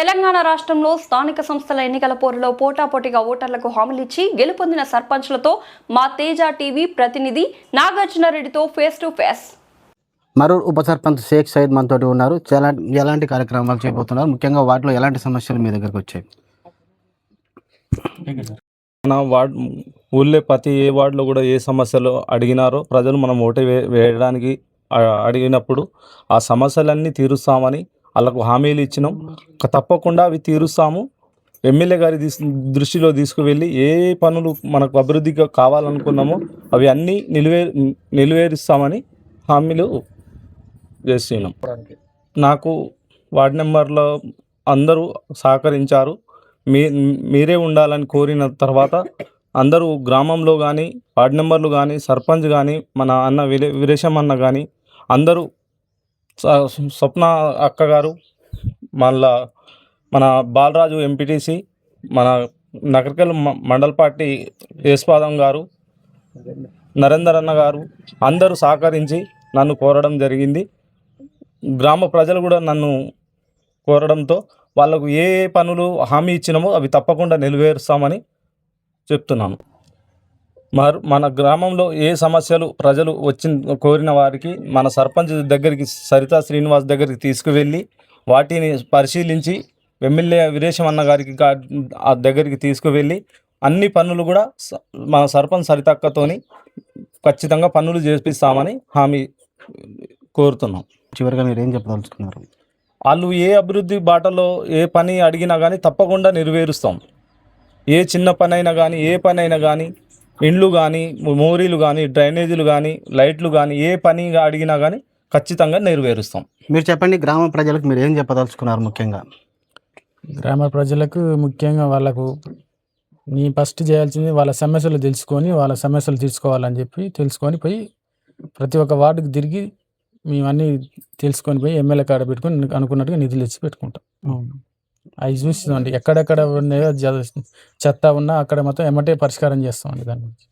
తెలంగాణ రాష్ట్రంలో స్థానిక సంస్థల ఎన్నికల పోరులో పోటాపోటీగా ఓటర్లకు హామీలిచ్చి గెలుపొందిన సర్పంచ్లతో మా తేజ టీవీ ప్రతినిధి నాగార్జున రెడ్డితో ఫేస్ టు ఫేస్. మరూర్ ఉప సర్పంచ్ షేక్ సయ్యద్ మనతోటి ఉన్నారు. చాలా ఎలాంటి కార్యక్రమాలు చేయబోతున్నారు ముఖ్యంగా వాటిలో ఎలాంటి సమస్యలు మీ దగ్గరకు వచ్చాయి? మన వార్డ్ ఊళ్ళో ప్రతి ఏ వార్డులో కూడా ఏ సమస్యలు అడిగినారో ప్రజలు మనం ఓటు వే వేయడానికి అడిగినప్పుడు ఆ సమస్యలన్నీ తీరుస్తామని వాళ్ళకు హామీలు ఇచ్చినాం. తప్పకుండా అవి తీరుస్తాము. ఎమ్మెల్యే గారి దృష్టిలో తీసుకువెళ్ళి ఏ పనులు మనకు అభివృద్ధిగా కావాలనుకున్నామో అవి అన్నీ నిలువే నిలువేరుస్తామని హామీలు చేస్తున్నాం. నాకు వార్డ్ నెంబర్లో అందరూ సహకరించారు. మీ మీరే ఉండాలని కోరిన తర్వాత అందరూ గ్రామంలో కానీ వార్డ్ నెంబర్లు కానీ సర్పంచ్ కానీ మన అన్న విరే వీరేశం అన్న కానీ అందరూ స్వప్న అక్క గారు మళ్ళా మన బాలరాజు ఎంపీటీసీ మన నగరికల్ మ- మండల్ పార్టీ యేస్పాదం గారు నరేందర్ అన్న గారు అందరూ సహకరించి నన్ను కోరడం జరిగింది. గ్రామ ప్రజలు కూడా నన్ను కోరడంతో వాళ్ళకు ఏ ఏ పనులు హామీ ఇచ్చినామో అవి తప్పకుండా నెరవేరుస్తామని చెప్తున్నాను. మరి మన గ్రామంలో ఏ సమస్యలు ప్రజలు వచ్చిన కోరిన వారికి మన సర్పంచ్ దగ్గరికి సరితా శ్రీనివాస్ దగ్గరికి తీసుకువెళ్ళి వాటిని పరిశీలించి ఎమ్మెల్యే వీరేశం అన్న గారికి ఆ దగ్గరికి తీసుకువెళ్ళి అన్ని పనులు కూడా మన సర్పంచ్ సరితక్కతోని ఖచ్చితంగా పనులు చేపిస్తామని హామీ కోరుతున్నాం. చివరిగా మీరు ఏం చెప్పదలుచుకున్నారు? వాళ్ళు ఏ అభివృద్ధి బాటలో ఏ పని అడిగినా కానీ తప్పకుండా నెరవేరుస్తాం. ఏ చిన్న పని అయినా కానీ ఏ పని అయినా కానీ ఇండ్లు కానీ మోరీలు కానీ డ్రైనేజీలు కానీ లైట్లు కానీ ఏ పని అడిగినా కానీ ఖచ్చితంగా నెరవేరుస్తాం. మీరు చెప్పండి గ్రామ ప్రజలకు మీరు ఏం చెప్పదలుచుకున్నారు ముఖ్యంగా? గ్రామ ప్రజలకు ముఖ్యంగా వాళ్ళకు నీ ఫస్ట్ చేయాల్సింది వాళ్ళ సమస్యలు తెలుసుకొని వాళ్ళ సమస్యలు తీర్చుకోవాలని చెప్పి తెలుసుకొని పోయి ప్రతి ఒక్క వార్డుకి తిరిగి మేమన్నీ తెలుసుకొని పోయి ఎమ్మెల్యే కాడ పెట్టుకొని అనుకున్నట్టుగా నిధులు ఇచ్చి పెట్టుకుంటాం. అవి చూస్తామండి ఎక్కడెక్కడ ఉన్నాయో చెత్త ఉన్నా అక్కడ మొత్తం ఎమ్మటే పరిష్కారం చేస్తామండి దాని గురించి.